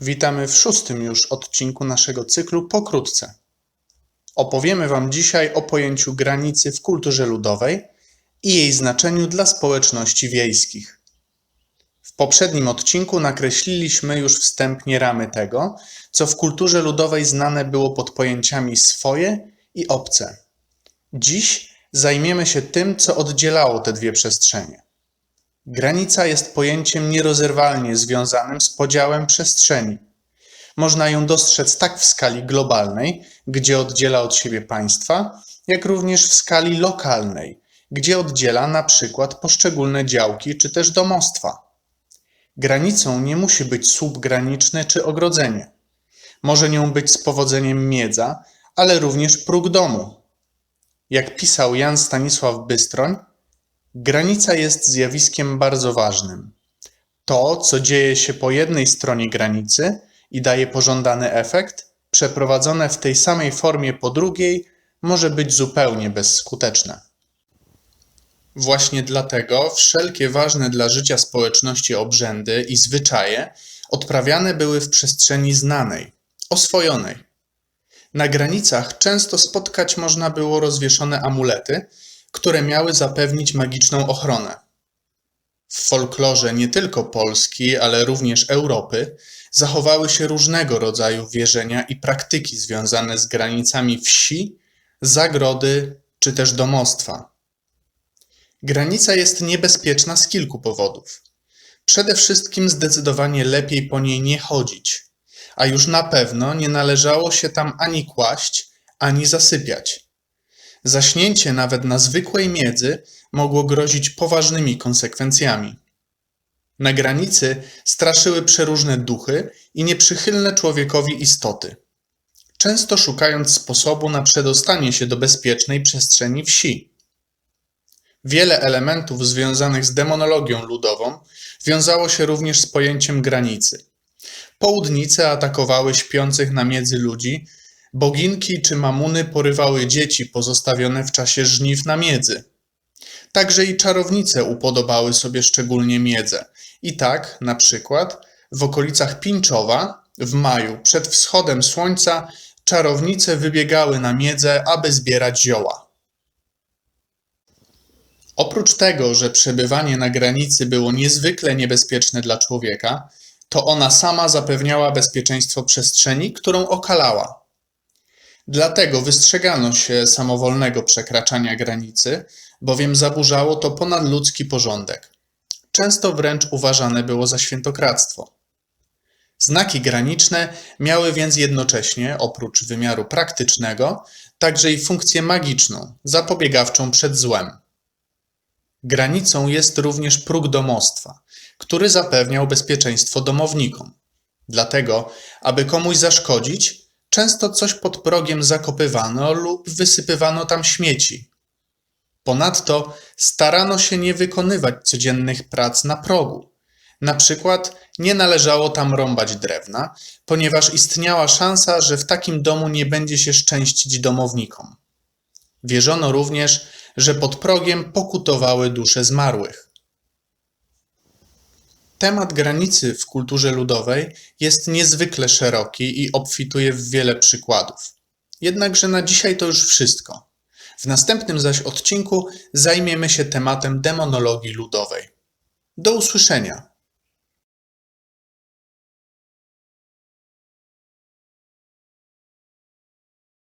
Witamy w szóstym już odcinku naszego cyklu Pokrótce. Opowiemy Wam dzisiaj o pojęciu granicy w kulturze ludowej i jej znaczeniu dla społeczności wiejskich. W poprzednim odcinku nakreśliliśmy już wstępnie ramy tego, co w kulturze ludowej znane było pod pojęciami swoje i obce. Dziś zajmiemy się tym, co oddzielało te dwie przestrzenie. Granica jest pojęciem nierozerwalnie związanym z podziałem przestrzeni. Można ją dostrzec tak w skali globalnej, gdzie oddziela od siebie państwa, jak również w skali lokalnej, gdzie oddziela na przykład poszczególne działki czy też domostwa. Granicą nie musi być słup graniczny czy ogrodzenie. Może nią być z powodzeniem miedza, ale również próg domu. Jak pisał Jan Stanisław Bystroń, Granica jest zjawiskiem bardzo ważnym. To, co dzieje się po jednej stronie granicy i daje pożądany efekt, przeprowadzone w tej samej formie po drugiej, może być zupełnie bezskuteczne. Właśnie dlatego wszelkie ważne dla życia społeczności obrzędy i zwyczaje odprawiane były w przestrzeni znanej, oswojonej. Na granicach często spotkać można było rozwieszone amulety, które miały zapewnić magiczną ochronę. W folklorze nie tylko Polski, ale również Europy zachowały się różnego rodzaju wierzenia i praktyki związane z granicami wsi, zagrody czy też domostwa. Granica jest niebezpieczna z kilku powodów. Przede wszystkim zdecydowanie lepiej po niej nie chodzić, a już na pewno nie należało się tam ani kłaść, ani zasypiać. Zaśnięcie nawet na zwykłej miedzy mogło grozić poważnymi konsekwencjami. Na granicy straszyły przeróżne duchy i nieprzychylne człowiekowi istoty, często szukając sposobu na przedostanie się do bezpiecznej przestrzeni wsi. Wiele elementów związanych z demonologią ludową wiązało się również z pojęciem granicy. Południce atakowały śpiących na miedzy ludzi, Boginki czy mamuny porywały dzieci pozostawione w czasie żniw na miedzy. Także i czarownice upodobały sobie szczególnie miedzę. I tak, na przykład, w okolicach Pińczowa, w maju, przed wschodem słońca, czarownice wybiegały na miedzę, aby zbierać zioła. Oprócz tego, że przebywanie na granicy było niezwykle niebezpieczne dla człowieka, to ona sama zapewniała bezpieczeństwo przestrzeni, którą okalała. Dlatego wystrzegano się samowolnego przekraczania granicy, bowiem zaburzało to ponadludzki porządek. Często wręcz uważane było za świętokradztwo. Znaki graniczne miały więc jednocześnie, oprócz wymiaru praktycznego, także i funkcję magiczną, zapobiegawczą przed złem. Granicą jest również próg domostwa, który zapewniał bezpieczeństwo domownikom. Dlatego, aby komuś zaszkodzić, Często coś pod progiem zakopywano lub wysypywano tam śmieci. Ponadto starano się nie wykonywać codziennych prac na progu. Na przykład nie należało tam rąbać drewna, ponieważ istniała szansa, że w takim domu nie będzie się szczęścić domownikom. Wierzono również, że pod progiem pokutowały dusze zmarłych. Temat granicy w kulturze ludowej jest niezwykle szeroki i obfituje w wiele przykładów. Jednakże na dzisiaj to już wszystko. W następnym zaś odcinku zajmiemy się tematem demonologii ludowej. Do usłyszenia!